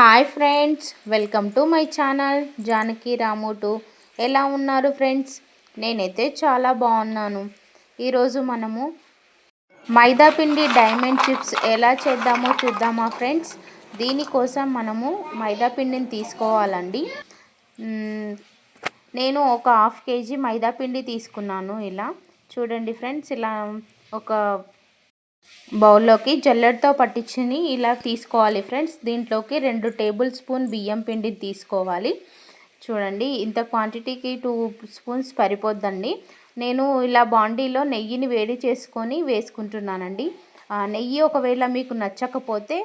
Hi friends welcome to my channel Janaki Ramu two. ఎలా ఉన్నారు friends? నేనైతే చాలా బాగున్నాను. ఈరోజు మనము మైదా పిండి డైమండ్ చిప్స్ ఎలా చేద్దామో చూద్దామా ఫ్రెండ్స్? దీనికోసం మనము మైదా పిండిని తీసుకోవాలండి నేను ఒక హాఫ్ కేజీ మైదా పిండి తీసుకున్నాను ఇలా. చూడండి ఫ్రెండ్స్ ఇలా ఒక బౌల్లోకి జల్లెడతో పట్టించిని ఇలా తీసుకోవాలి ఫ్రెండ్స్. దీంట్లోకి రెండు టేబుల్ స్పూన్ బియ్యం పిండి తీసుకోవాలి. చూడండి ఇంత క్వాంటిటీకి టూ స్పూన్స్ సరిపోద్దండి. నేను ఇలా బాండీలో నెయ్యిని వేడి చేసుకొని వేసుకుంటున్నానండి. నెయ్యి ఒకవేళ మీకు నచ్చకపోతే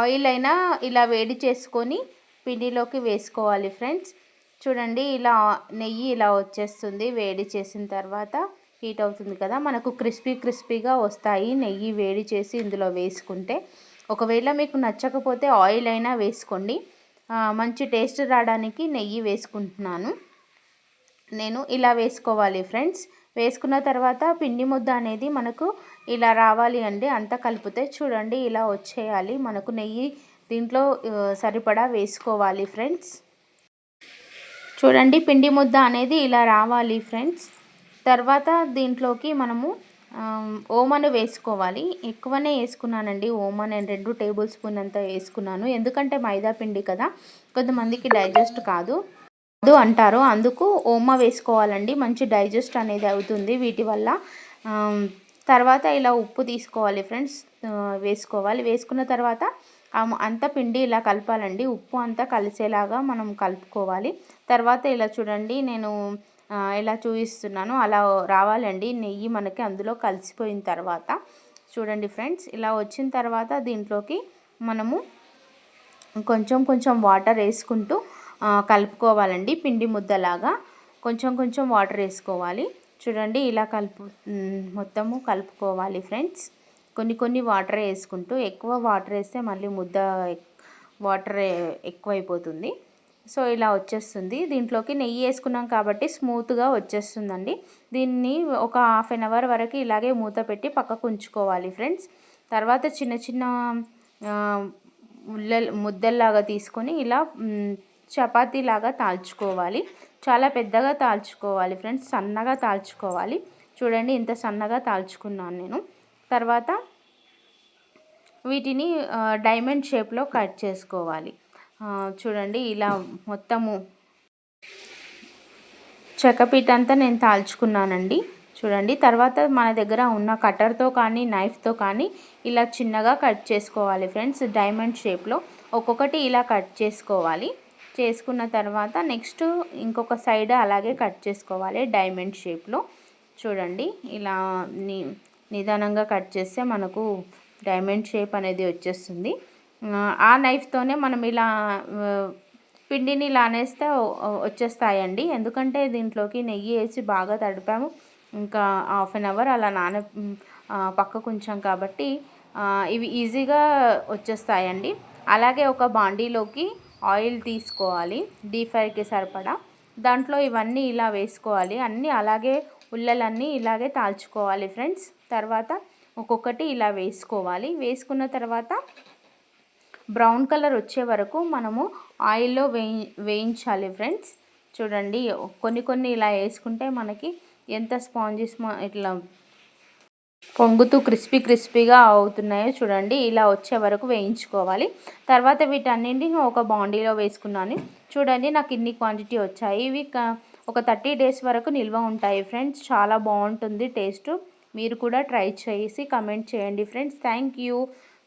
ఆయిల్ అయినా ఇలా వేడి చేసుకొని పిండిలోకి వేసుకోవాలి ఫ్రెండ్స్. చూడండి ఇలా నెయ్యి ఇలా వచ్చేస్తుంది వేడి చేసిన తర్వాత. హీట్ అవుతుంది కదా మనకు క్రిస్పీ క్రిస్పీగా వస్తాయి. నెయ్యి వేడి చేసి ఇందులో వేసుకుంటే ఒకవేళ మీకు నచ్చకపోతే ఆయిల్ అయినా వేసుకోండి. మంచి టేస్ట్ రావడానికి నెయ్యి వేసుకుంటున్నాను. నేను ఇలా వేసుకోవాలి ఫ్రెండ్స్. వేసుకున్న తర్వాత పిండి ముద్ద అనేది మనకు ఇలా రావాలి అండి. అంతా కలిపితే చూడండి ఇలా వచ్చేయాలి. మనకు నెయ్యి దీంట్లో సరిపడా వేసుకోవాలి ఫ్రెండ్స్. చూడండి పిండి ముద్ద అనేది ఇలా రావాలి ఫ్రెండ్స్. తర్వాత దీంట్లోకి మనము ఓమను వేసుకోవాలి. ఎక్కువనే వేసుకున్నానండి ఓమ నేను రెండు టేబుల్ స్పూన్ అంతా వేసుకున్నాను. ఎందుకంటే మైదా పిండి కదా కొంతమందికి డైజెస్ట్ కాదు. కాదు అంటారు. అందుకు ఓమ వేసుకోవాలండి. మంచి డైజెస్ట్ అనేది అవుతుంది. వీటి వల్ల తర్వాత ఇలా ఉప్పు తీసుకోవాలి ఫ్రెండ్స్. వేసుకోవాలి. వేసుకున్న తర్వాత అంత పిండి ఇలా కలపాలండి. ఉప్పు అంతా కలిసేలాగా మనం కలుపుకోవాలి. తర్వాత ఇలా చూడండి నేను ఎలా చూపిస్తున్నాను. అలా రావాలండి. నెయ్యి మనకి అందులో కలిసిపోయిన తర్వాత చూడండి ఫ్రెండ్స్ ఇలా వచ్చిన తర్వాత దీంట్లోకి మనము కొంచెం కొంచెం వాటర్ వేసుకుంటూ కలుపుకోవాలండి. పిండి ముద్దలాగా కొంచెం కొంచెం వాటర్ వేసుకోవాలి. చూడండి ఇలా కలుపు మొత్తము కలుపుకోవాలి ఫ్రెండ్స్. కొన్ని కొన్ని వాటర్ వేసుకుంటూ ఎక్కువ వాటర్ వేస్తే మళ్ళీ ముద్ద వాటర్ ఎక్కువైపోతుంది. సో ఇలా వచ్చేస్తుంది. దీంట్లోకి నెయ్యి వేసుకున్నాం కాబట్టి స్మూత్గా వచ్చేస్తుందండి. దీన్ని ఒక హాఫ్ అన్ అవర్ వరకు ఇలాగే మూత పెట్టి పక్కకు ఉంచుకోవాలి ఫ్రెండ్స్. తర్వాత చిన్న చిన్న ముల్ల ముద్దల్లాగా తీసుకొని ఇలా చపాతీలాగా తాల్చుకోవాలి. చాలా పెద్దగా తాల్చుకోవాలి ఫ్రెండ్స్. సన్నగా తాల్చుకోవాలి. చూడండి ఇంత సన్నగా తాల్చుకున్నాను నేను. తర్వాత వీటిని డైమండ్ షేప్లో కట్ చేసుకోవాలి. చూడండి ఇలా మొత్తము చెక్కపీట అంతా నేను తాల్చుకున్నానండి. చూడండి తర్వాత మన దగ్గర ఉన్న కట్టర్తో కానీ నైఫ్తో కానీ ఇలా చిన్నగా కట్ చేసుకోవాలి ఫ్రెండ్స్ డైమండ్ షేప్లో. ఒక్కొక్కటి ఇలా కట్ చేసుకోవాలి. చేసుకున్న తర్వాత నెక్స్ట్ ఇంకొక సైడ్ అలాగే కట్ చేసుకోవాలి డైమండ్ షేప్లో. చూడండి ఇలా నిదానంగా కట్ చేస్తే మనకు డైమండ్ షేప్ అనేది వచ్చేస్తుంది. ఆ నైఫ్తోనే మనం ఇలా పిండిని ఇలా అనేస్తే వచ్చేస్తాయండి. ఎందుకంటే దీంట్లోకి నెయ్యి వేసి బాగా తడిపాము. ఇంకా హాఫ్ అన్ అవర్ అలా నాన పక్కకు ఉంచాం కాబట్టి ఇవి ఈజీగా వచ్చేస్తాయండి. అలాగే ఒక బాండీలోకి ఆయిల్ తీసుకోవాలి డీప్ ఫ్రైకి సరిపడా. దాంట్లో ఇవన్నీ ఇలా వేసుకోవాలి. అన్నీ అలాగే ఉల్లలన్నీ ఇలాగే తాల్చుకోవాలి ఫ్రెండ్స్ తర్వాత ఒక్కొక్కటి ఇలా వేసుకోవాలి. వేసుకున్న తర్వాత బ్రౌన్ కలర్ వచ్చే వరకు మనము ఆయిల్లో వేయి వేయించాలి ఫ్రెండ్స్. చూడండి కొన్ని కొన్ని ఇలా వేసుకుంటే మనకి ఎంత స్పాంజెస్ ఇట్లా పొంగుతూ క్రిస్పీ క్రిస్పీగా అవుతున్నాయో చూడండి ఇలా వచ్చే వరకు వేయించుకోవాలి. తర్వాత వీటన్నింటిని ఒక బాండీలో వేసుకున్నాను. చూడండి నాకు ఇన్ని క్వాంటిటీ వచ్చాయి. ఇవి ఒక థర్టీ డేస్ వరకు నిల్వ ఉంటాయి ఫ్రెండ్స్. చాలా బాగుంటుంది టేస్ట్. మీరు కూడా ట్రై చేసి కమెంట్ చేయండి friends. Thank you.